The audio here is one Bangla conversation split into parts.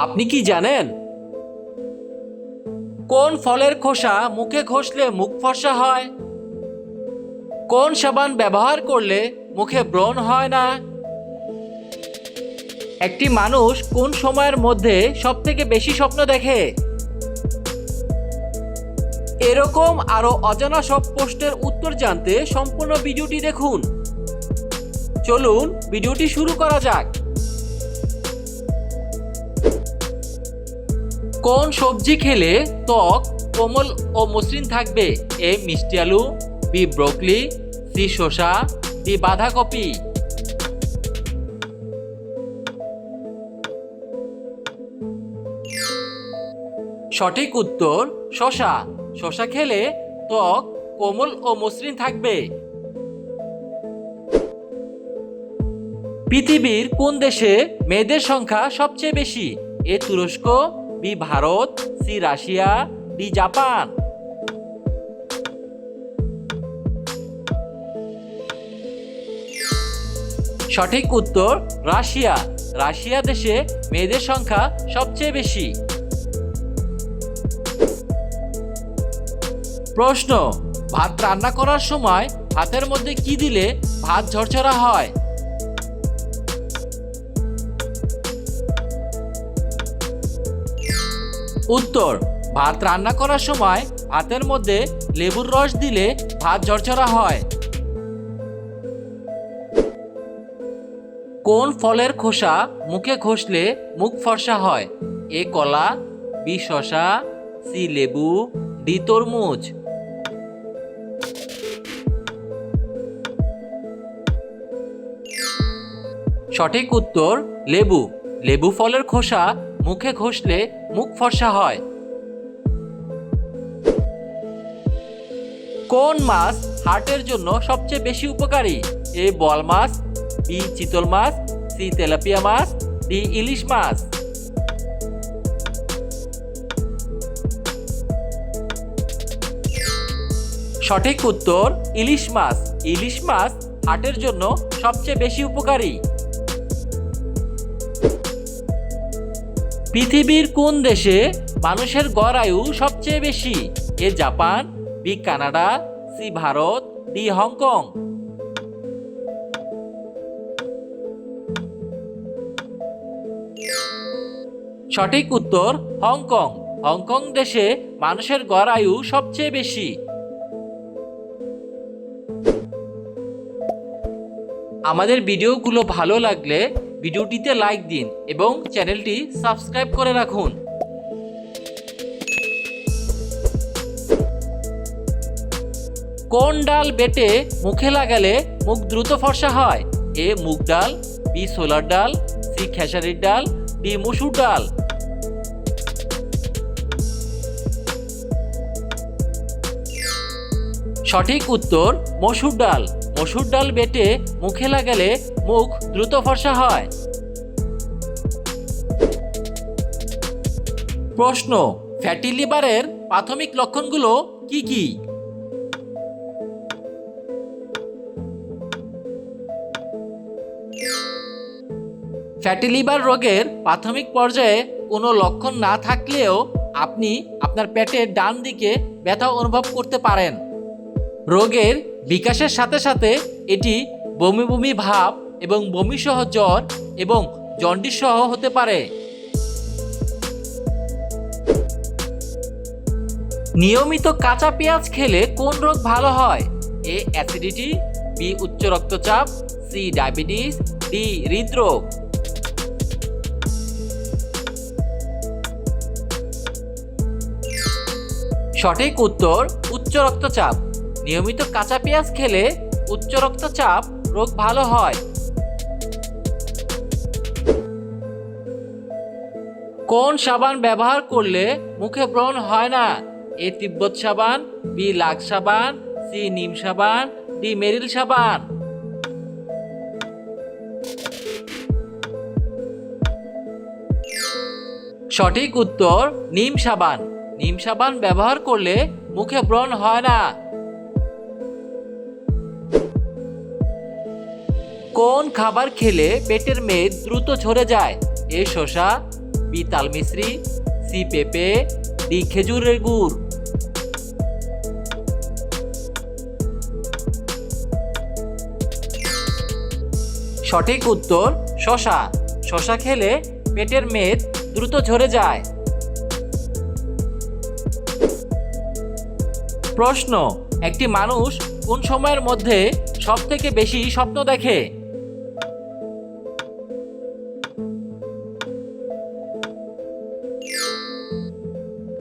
আপনি কি জানেন? কোন ফলের খোসা মুখে ঘষলে মুখ ফর্সা হয়? কোন সাবান ব্যবহার করলে মুখে ব্রণ হয় না? একটি মানুষ কোন সময়ের মধ্যে সব থেকে বেশি স্বপ্ন দেখে? এরকম আরও অজানা সব প্রশ্নের উত্তর জানতে সম্পূর্ণ ভিডিওটি দেখুন। চলুন, ভিডিওটি শুরু করা যাক। কোন সবজি খেলে ত্বক কোমল ও মসৃণ থাকবে? এ মিষ্টি আলু, বি ব্রোকলি, সি শসা, ডি বাঁধাকপি। সঠিক উত্তর, শসা। শসা খেলে ত্বক কোমল ও মসৃণ থাকবে। পৃথিবীর কোন দেশে মেয়েদের সংখ্যা সবচেয়ে বেশি? এ তুরস্ক B Bharat, C Russia, D Japan. সঠিক উত্তর, রাশিয়া। রাশিয়া দেশে মেয়েদের সংখ্যা সবচেয়ে বেশি। প্রশ্ন, ভাত রান্না করার সময় ভাতের মধ্যে কি দিলে ভাত ঝরঝরা হয়? উত্তর, ভাত রান্না করার সময় ভাতের মধ্যে লেবুর রস দিলে ভাত ঝরঝরা হয়। কোন ফলের খোসা মুখে ঘষলে মুখ ফর্সা হয়? এ কলা, বি শশা সি লেবু, ডি তরমুজ। সঠিক উত্তর, লেবু। লেবু ফলের খোসা মুখে ঘষলে মুখ ফর্সা হয়। কোন মাছ হার্টের জন্য সবচেয়ে বেশি উপকারী? এ বল মাছ, বি চিতল মাছ, সি তেলাপিয়া মাছ, ডি ইলিশ মাছ। সঠিক উত্তর, ইলিশ মাছ। ইলিশ মাছ হার্টের জন্য সবচেয়ে বেশি উপকারী। পৃথিবীর কোন দেশে মানুষের গড় আয়ু সবচেয়ে বেশি? A Japan, B Canada, C Bharat, D Hong Kong. সঠিক উত্তর, হংকং। হংকং দেশে মানুষের গড় আয়ু সবচেয়ে বেশি। আমাদের ভিডিওগুলো ভালো লাগলে ভিডিওটিতে লাইক দিন এবং চ্যানেলটি সাবস্ক্রাইব করে রাখুন। কোন ডাল বেটে মুখে লাগালে মুখ দ্রুত ফর্সা হয়? এ মুগ ডাল, বি সোলার ডাল, সি খেসারির ডাল, ডি মসুর ডাল। সঠিক উত্তর মসুর ডাল। মসুর ডাল বেটে মুখে লাগালে মুখ দ্রুত ফর্সা হয়। প্রশ্ন ফ্যাটি লিভারের প্রাথমিক লক্ষণগুলো কি কি? ফ্যাটি লিভার রোগের প্রাথমিক পর্যায়ে কোনো লক্ষণ না থাকলেও আপনি আপনার পেটের ডান দিকে ব্যথা অনুভব করতে পারেন। রোগের বিকাশের সাথে সাথে এটি বমি বমি ভাব এবং বমি সহ জ্বর এবং জন্ডিস সহ হতে পারে। নিয়মিত কাঁচা পেঁয়াজ খেলে কোন রোগ ভালো হয়? এ অ্যাসিডিটি, বি উচ্চ রক্তচাপ, সি ডায়াবেটিস, ডি হৃদরোগ। সঠিক উত্তর, উচ্চ রক্তচাপ। নিয়মিত কাঁচা পেঁয়াজ খেলে উচ্চ রক্তচাপ, রোগ ভালো হয়। কোন সাবান ব্যবহার করলে মুখে ব্রণ হয় না? এ তিব্বত সাবান, বি লাক সাবান, সি নিম সাবান, ডি মেরিল সাবান। সঠিক উত্তর, নিম সাবান। নিম সাবান ব্যবহার করলে মুখে ব্রণ হয় না। কোন খাবার খেলে পেটের মেদ দ্রুত ঝরে যায়? এ শশা বি তালমিশ্রি সি পেঁপে, ডি খেজুরের গুড়। সঠিক উত্তর শশা শশা খেলে পেটের মেদ দ্রুত ঝরে যায়। প্রশ্ন, একটি মানুষ কোন সময়ের মধ্যে সব থেকে বেশি স্বপ্ন দেখে?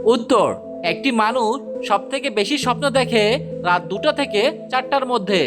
উত্তর একটি মানুষ সবথেকে বেশি স্বপ্ন দেখে রাত দুটো থেকে চারটার মধ্যে।